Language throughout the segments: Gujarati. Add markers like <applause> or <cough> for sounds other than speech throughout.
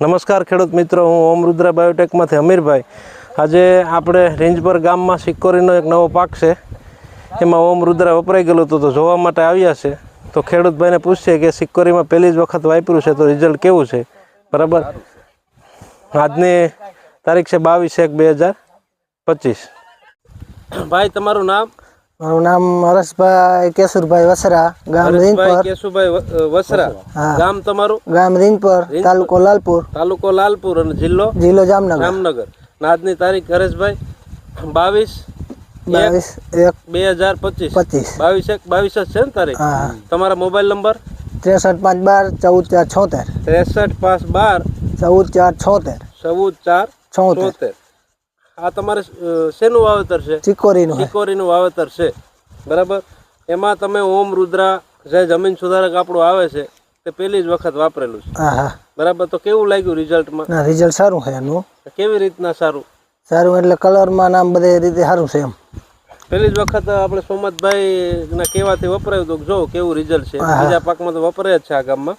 નમસ્કાર ખેડૂત મિત્રો, હું ઓમ રુદ્રા બાયોટેકમાંથી અમીરભાઈ. આજે આપણે રેન્જપર ગામમાં સિક્કોરીનો એક નવો પાક છે. એમાં ઓમ રુદ્રા વપરાઈ ગયેલું હતું તો જોવા માટે આવ્યા છે. તો ખેડૂતભાઈને પૂછીએ કે સિક્કોરીમાં પહેલી જ વખત વાપર્યું છે તો રિઝલ્ટ કેવું છે? બરાબર? આજની તારીખ છે બાવીસ એક બે હજાર પચીસ. ભાઈ, તમારું નામ? મારું નામ હરેશભાઈ કેશુરભાઈ વસરા ગામ રીંગપર. કેશુભાઈ વસરા. ગામ તમારું? ગામ રીંગપર તાલુકો લાલપુર. તાલુકો લાલપુર અને જિલ્લો? જિલ્લો જામનગર. જામનગર. આજની તારીખ હરેશભાઈ? બાવીસ બાવીસ એક બે હજાર પચીસ. પચીસ. બાવીસ એક બાવીસ જ છે ને તારીખ? હા તમારા મોબાઈલ નંબર? ત્રેસઠ પાંચ બાર ચૌદ ચાર છોતેર. ત્રેસઠ પાંચ બાર ચૌદ ચાર છોતેર. ચૌદ ચાર છોતેર. આ તમારે શેનું વાવેતર છે? ચિકોરીનું. ચિકોરીનું વાવેતર છે. બરાબર? એમાં તમે ઓમ રુદ્રા જે જમીન સુધારક આપણું આવે છે તે પહેલી જ વખત વાપરેલું છે. બરાબર? તો કેવું લાગ્યું રિઝલ્ટમાં? રિઝલ્ટ સારું છે એનું. કેવી રીતના સારું? સારું એટલે કલરમાં નામ બધે રીતે સારું છે એમ. પહેલી જ વખત આપણે સોમતભાઈ ના કહેવાથી વપરાયું તો જો કેવું રિઝલ્ટ છે. બીજા પાકમાં તો વપરાય જ છે આ ગામમાં.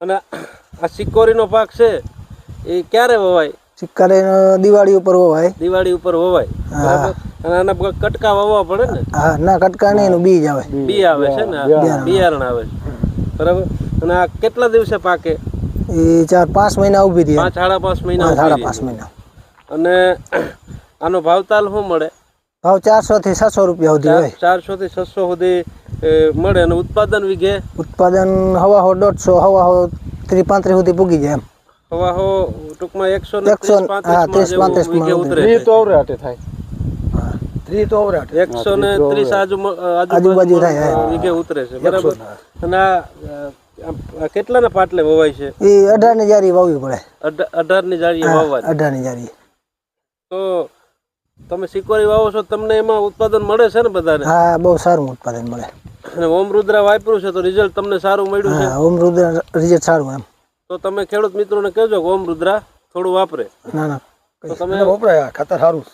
અને આ સિકોરીનો પાક છે એ ક્યારે વવાય? ચિક્કારી દિવાળી ઉપર વવાય. દિવાળી ઉપર વવાય. બરાબર? અને આના કટકા વાવવા પડે ને? હા ના કટકા નહીં એનું બીજ આવે. બી આવે છે ને? બિયારણ. આવે છે. બરાબર? અને આ કેટલા દિવસે પાકે? એ ચાર પાંચ મહિના ઊભી થઈ પાંચ સાડા પાંચ મહિના સાડા પાંચ મહિના. અને <clears throat> આનો ભાવતાલ શું મળે? ભાવ ચારસો થી સાતસો રૂપિયા સુધી હોય. ચારસો થી છસો સુધી એ, મળે અને ઉત્પાદન વિઘે? ઉત્પાદન હવા હો દોઢસો હવા હો ત્રીસ પાંત્રીસ સુધી પૂગી જાય એમ. હવા હો ટૂંકમાં એકસો ને એકસો ત્રીસ ને- હા, ત્રીસ પાંત્રીસ પાંત્રીસ વિઘે માં ઉતરે છે. એકસો ને ત્રીસ આજુ આજુબાજુ થાય, વિઘે ઉતરે છે બરાબર? અને આ કેટલાના પાટલે વવાય છે? એ અઢારની જારી વાવવી પડે. અઢારની જાળીએ વાવવા અઢારની જારી. તો તમે સિકોરી વાવો છો તમને એમાં ઉત્પાદન મળે છે ને બધાને? હા બહુ સારું ઉત્પાદન મળે. અને ઓમ રુદ્રા વાપર્યું છે તો રિઝલ્ટ તમને સારું મળ્યું છે? ઓમ રુદ્ર રિઝલ્ટ સારું એમ. તો તમે ખેડૂત મિત્રોને કહેજો કે ઓમ રુદ્રા થોડું વાપરે. ના ના તો તમે ખાતર સારું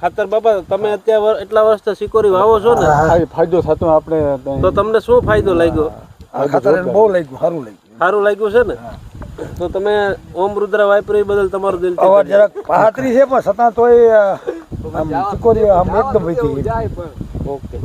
ખાતર બાપા તમે અત્યારે એટલા વર્ષથી સિકોરી વાવો છો ને? ફાયદો થતો આપણે તો તમને શું ફાયદો લાગ્યો? ખાતર બહુ લાગ્યું સારું લાગ્યું. સારું લાગ્યું છે ને? તો તમે ઓમ રુદ્રા વાપરી બદલ તમારું દિલ અવાજ જરાક પાત્રી છે પણ છતાં તોય આમ સિકોરી આમ એકદમ ઓકે.